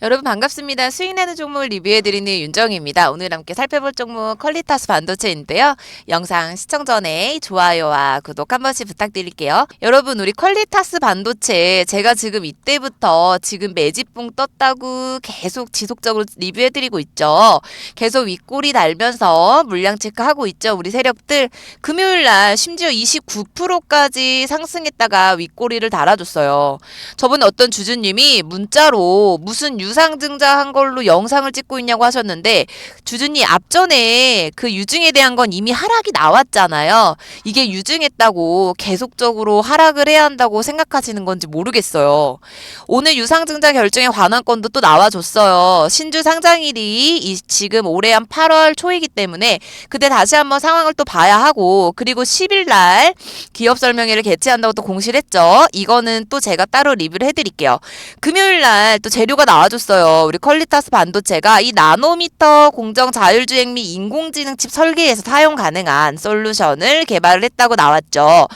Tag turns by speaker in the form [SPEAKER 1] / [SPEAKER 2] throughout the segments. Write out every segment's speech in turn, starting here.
[SPEAKER 1] 여러분 반갑습니다. 수익나는 종목을 리뷰해드리는 윤정입니다. 오늘 함께 살펴볼 종목 퀄리타스 반도체인데요. 영상 시청 전에 좋아요와 구독 한 번씩 부탁드릴게요. 여러분 우리 퀄리타스 반도체 제가 지금 이때부터 지금 매집봉 떴다고 계속 지속적으로 리뷰해드리고 있죠. 계속 윗골이 달면서 물량 체크하고 있죠. 우리 세력들 금요일날 심지어 29%까지 상승했다가 윗꼬리를 달아줬어요. 저번에 어떤 주주님이 문자로 무슨 유상 증자 한 걸로 영상을 찍고 있냐고 하셨는데 주주님 앞전에 그 유증에 대한 건 이미 하락이 나왔잖아요. 이게 유증했다고 계속적으로 하락을 해야 한다고 생각하시는 건지 모르겠어요. 오늘 유상 증자 결정의 관한권도 또 나와줬어요. 신주 상장일이 이 지금 올해 한 8월 초이기 때문에 그때 다시 한번 상황을 또 봐야 하고 그리고 10일 날 기업 설명회를 개최한다고 또 공시를 했죠. 이거는 또 제가 따로 리뷰를 해드릴게요. 금요일 날 또 재료가 나와줬어요. 우리 퀄리타스 반도체가 이 나노미터 공정 자율주행 및 인공지능 칩 설계에서 사용 가능한 솔루션을 개발을 했다고 나왔죠.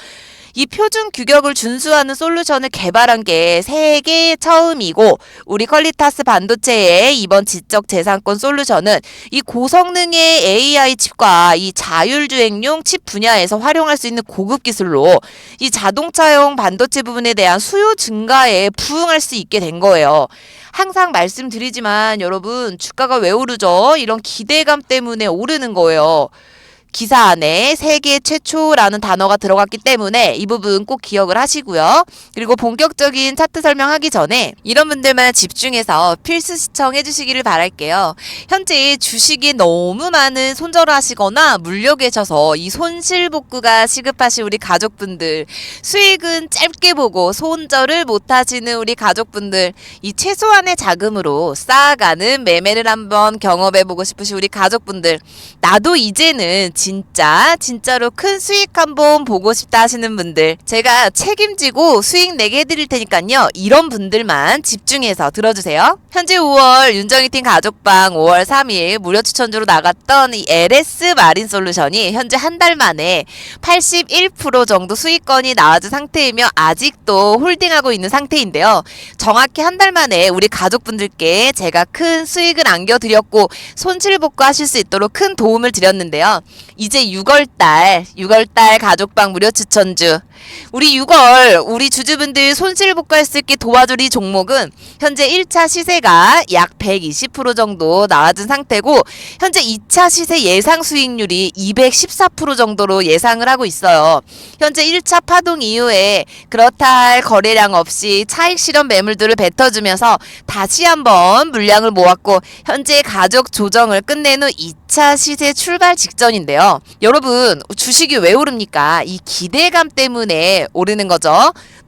[SPEAKER 1] 이 표준 규격을 준수하는 솔루션을 개발한 게 세계 처음이고 우리 퀄리타스 반도체의 이번 지적 재산권 솔루션은 이 고성능의 AI 칩과 이 자율주행용 칩 분야에서 활용할 수 있는 고급 기술로 이 자동차용 반도체 부분에 대한 수요 증가에 부응할 수 있게 된 거예요. 항상 말씀드리지만 여러분 주가가 왜 오르죠? 이런 기대감 때문에 오르는 거예요. 기사 안에 세계 최초라는 단어가 들어갔기 때문에 이 부분 꼭 기억을 하시고요. 그리고 본격적인 차트 설명하기 전에 이런 분들만 집중해서 필수 시청해 주시기를 바랄게요. 현재 주식이 너무 많은 손절을 하시거나 물려 계셔서 이 손실 복구가 시급하신 우리 가족분들 수익은 짧게 보고 손절을 못 하시는 우리 가족분들 이 최소한의 자금으로 쌓아가는 매매를 한번 경험해 보고 싶으신 우리 가족분들 나도 이제는 진짜 진짜로 큰 수익 한번 보고 싶다 하시는 분들 제가 책임지고 수익 내게 해드릴 테니까요. 이런 분들만 집중해서 들어주세요. 현재 5월 윤정희팀 가족방 5월 3일 무료 추천주로 나갔던 이 LS 마린 솔루션이 현재 한 달 만에 81% 정도 수익권이 나와준 상태이며 아직도 홀딩하고 있는 상태인데요. 정확히 한 달 만에 우리 가족분들께 제가 큰 수익을 안겨드렸고 손실 복구하실 수 있도록 큰 도움을 드렸는데요. 이제 6월달, 6월달 가족방 무료 추천주. 우리 6월, 우리 주주분들 손실 복구할 수 있게 도와줄 이 종목은 현재 1차 시세가 약 120% 정도 나와준 상태고, 현재 2차 시세 예상 수익률이 214% 정도로 예상을 하고 있어요. 현재 1차 파동 이후에 그렇다 할 거래량 없이 차익 실현 매물들을 뱉어주면서 다시 한번 물량을 모았고, 현재 가족 조정을 끝낸 후 2차 시세 출발 직전인데요. 여러분, 주식이 왜 오릅니까? 이 기대감 때문에 오르는 거죠.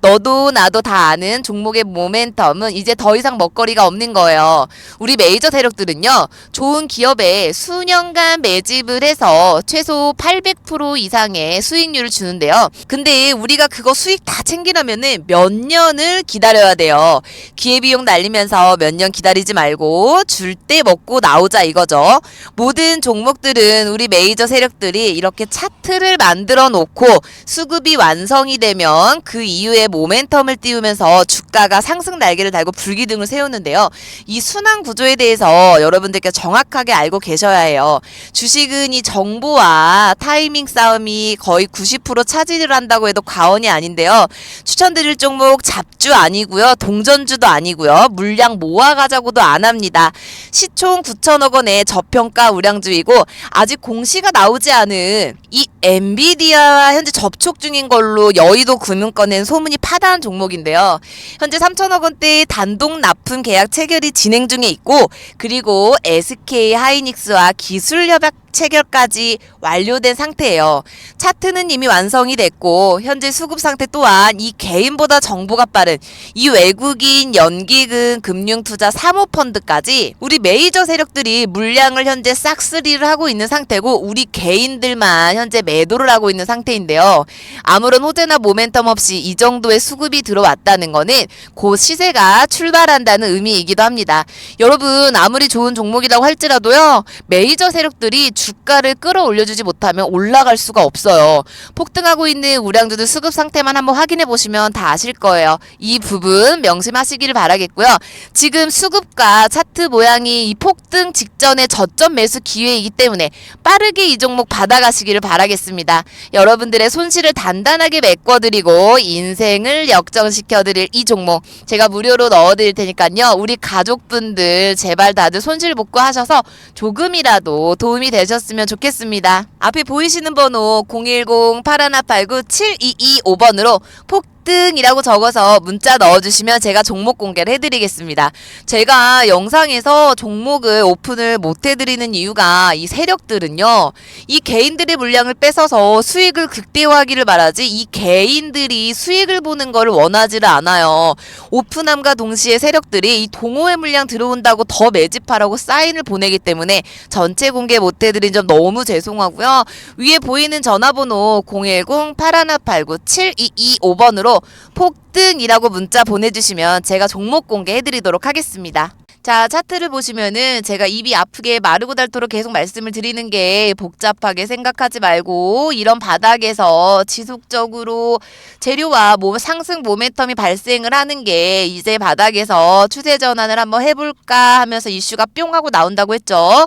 [SPEAKER 1] 너도 나도 다 아는 종목의 모멘텀은 이제 더 이상 먹거리가 없는 거예요. 우리 메이저 세력들은요, 좋은 기업에 수년간 매집을 해서 최소 800% 이상의 수익률을 주는데요. 근데 우리가 그거 수익 다 챙기려면은 몇 년을 기다려야 돼요. 기회비용 날리면서 몇 년 기다리지 말고 줄 때 먹고 나오자 이거죠. 모든 종목들은 우리 메이저 세력들이 이렇게 차트를 만들어 놓고 수급이 완성이 되면 그 이후에 모멘텀을 띄우면서 주 가가 상승 날개를 달고 불기둥을 세우는데요. 이 순환 구조에 대해서 여러분들께 정확하게 알고 계셔야 해요. 주식은 이 정보와 타이밍 싸움이 거의 90% 차지를 한다고 해도 과언이 아닌데요. 추천드릴 종목 잡주 아니고요. 동전주도 아니고요. 물량 모아가자고도 안 합니다. 시총 9천억 원의 저평가 우량주이고 아직 공시가 나오지 않은 이 엔비디아와 현재 접촉 중인 걸로 여의도 금융권엔 소문이 파다한 종목인데요. 현재 3천억 원대 단독 납품 계약 체결이 진행 중에 있고 그리고 SK 하이닉스와 기술 협약 체결까지 완료된 상태예요. 차트는 이미 완성이 됐고 현재 수급 상태 또한 이 개인보다 정보가 빠른 이 외국인 연기금 금융투자 사모펀드까지 우리 메이저 세력들이 물량을 현재 싹쓸이를 하고 있는 상태고 우리 개인들만 현재 매도를 하고 있는 상태인데요. 아무런 호재나 모멘텀 없이 이 정도의 수급이 들어왔다는 거는 곧 시세가 출발한다는 의미이기도 합니다. 여러분 아무리 좋은 종목이라고 할지라도요 메이저 세력들이 주가를 끌어올려주지 못하면 올라갈 수가 없어요. 폭등하고 있는 우량주들 수급 상태만 한번 확인해 보시면 다 아실 거예요. 이 부분 명심하시기를 바라겠고요. 지금 수급과 차트 모양이 이 폭등 직전의 저점 매수 기회이기 때문에 빠르게 이 종목 받아가시기를 바라겠습니다. 여러분들의 손실을 단단하게 메꿔드리고 인생을 역전시켜드릴 이 종목 제가 무료로 넣어드릴 테니까요. 우리 가족분들 제발 다들 손실 복구하셔서 조금이라도 도움이 되셨 으면 좋겠습니다. 앞에 보이시는 번호 010-8189-7225번으로 폭 등이라고 적어서 문자 넣어주시면 제가 종목 공개를 해드리겠습니다. 제가 영상에서 종목을 오픈을 못 해드리는 이유가 이 세력들은요, 이 개인들의 물량을 뺏어서 수익을 극대화하기를 바라지 이 개인들이 수익을 보는 것을 원하지를 않아요. 오픈함과 동시에 세력들이 이 동호회 물량 들어온다고 더 매집하라고 사인을 보내기 때문에 전체 공개 못 해드린 점 너무 죄송하고요. 위에 보이는 전화번호 010-8189-7225번으로 폭등이라고 문자 보내주시면 제가 종목 공개해드리도록 하겠습니다. 자, 차트를 보시면은 제가 입이 아프게 마르고 닳도록 계속 말씀을 드리는 게 복잡하게 생각하지 말고 이런 바닥에서 지속적으로 재료와 뭐 상승 모멘텀이 발생을 하는 게 이제 바닥에서 추세 전환을 한번 해볼까 하면서 이슈가 뿅 하고 나온다고 했죠.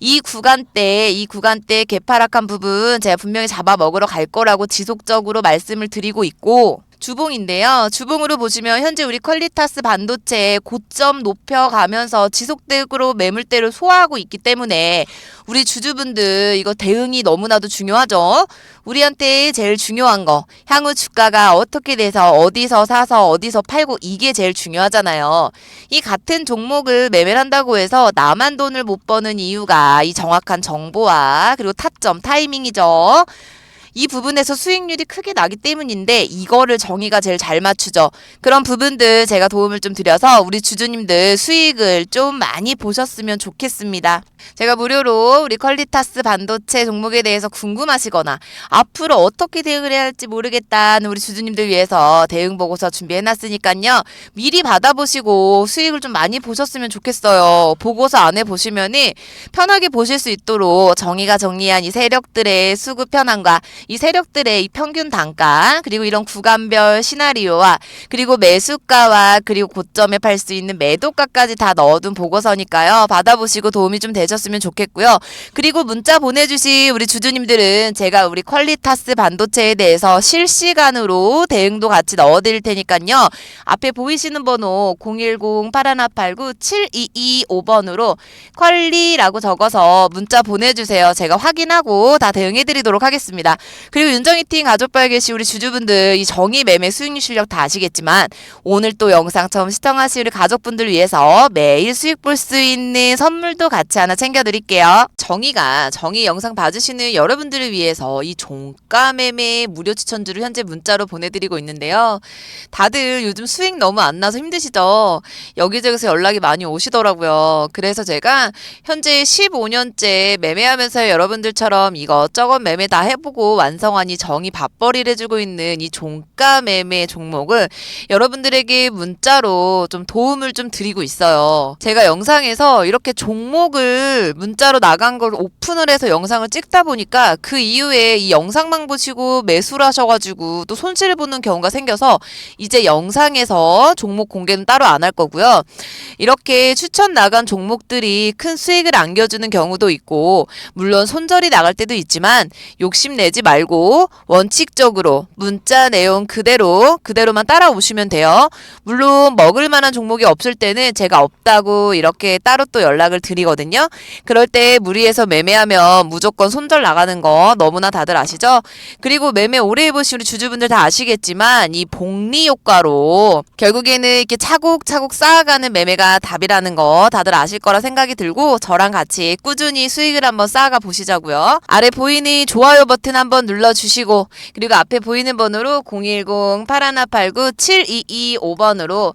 [SPEAKER 1] 이 구간대, 이 구간대 개파락한 부분 제가 분명히 잡아 먹으러 갈 거라고 지속적으로 말씀을 드리고 있고 주봉인데요. 주봉으로 보시면 현재 우리 퀄리타스 반도체 고점 높여가면서 지속적으로 매물대를 소화하고 있기 때문에 우리 주주분들 이거 대응이 너무나도 중요하죠. 우리한테 제일 중요한 거 향후 주가가 어떻게 돼서 어디서 사서 어디서 팔고 이게 제일 중요하잖아요. 이 같은 종목을 매매를 한다고 해서 나만 돈을 못 버는 이유가 이 정확한 정보와 그리고 타점 타이밍이죠. 이 부분에서 수익률이 크게 나기 때문인데 이거를 정의가 제일 잘 맞추죠. 그런 부분들 제가 도움을 좀 드려서 우리 주주님들 수익을 좀 많이 보셨으면 좋겠습니다. 제가 무료로 우리 퀄리타스 반도체 종목에 대해서 궁금하시거나 앞으로 어떻게 대응을 해야 할지 모르겠다는 우리 주주님들 위해서 대응 보고서 준비해 놨으니까요. 미리 받아보시고 수익을 좀 많이 보셨으면 좋겠어요. 보고서 안에 보시면은 편하게 보실 수 있도록 정의가 정리한 이 세력들의 수급 편향과 이 세력들의 이 평균 단가 그리고 이런 구간별 시나리오와 그리고 매수가와 그리고 고점에 팔 수 있는 매도가까지 다 넣어둔 보고서니까요. 받아보시고 도움이 좀 되셨으면 좋겠고요. 그리고 문자 보내주신 우리 주주님들은 제가 우리 퀄리타스 반도체에 대해서 실시간으로 대응도 같이 넣어드릴 테니까요. 앞에 보이시는 번호 010-8189-7225번으로 퀄리라고 적어서 문자 보내주세요. 제가 확인하고 다 대응해드리도록 하겠습니다. 그리고 윤정희팅 가족발 계시 우리 주주분들 이 정의 매매 수익률 실력 다 아시겠지만 오늘 또 영상 처음 시청하실 가족분들 위해서 매일 수익 볼 수 있는 선물도 같이 하나 챙겨드릴게요. 정의가 정의 영상 봐주시는 여러분들을 위해서 이 종가 매매 무료 추천주를 현재 문자로 보내드리고 있는데요. 다들 요즘 수익 너무 안 나서 힘드시죠? 여기저기서 연락이 많이 오시더라고요. 그래서 제가 현재 15년째 매매하면서 여러분들처럼 이것저것 매매 다 해보고 완성하니 정이 밥벌이를 해주고 있는 이 종가 매매 종목을 여러분들에게 문자로 좀 도움을 좀 드리고 있어요. 제가 영상에서 이렇게 종목을 문자로 나간 걸 오픈을 해서 영상을 찍다 보니까 그 이후에 이 영상만 보시고 매수를 하셔가지고 또 손실을 보는 경우가 생겨서 이제 영상에서 종목 공개는 따로 안 할 거고요. 이렇게 추천 나간 종목들이 큰 수익을 안겨주는 경우도 있고 물론 손절이 나갈 때도 있지만 욕심내지 말고 원칙적으로 문자 내용 그대로 그대로만 따라오시면 돼요. 물론 먹을 만한 종목이 없을 때는 제가 없다고 이렇게 따로 또 연락을 드리거든요. 그럴 때 무리 해서 매매하면 무조건 손절 나가는 거 너무나 다들 아시죠? 그리고 매매 오래 해보신 우리 주주분들 다 아시겠지만 이 복리 효과로 결국에는 이렇게 차곡차곡 쌓아가는 매매가 답이라는 거 다들 아실 거라 생각이 들고 저랑 같이 꾸준히 수익을 한번 쌓아가 보시자고요. 아래 보이는 좋아요 버튼 한번 눌러주시고 그리고 앞에 보이는 번호로 010-8189-7225번으로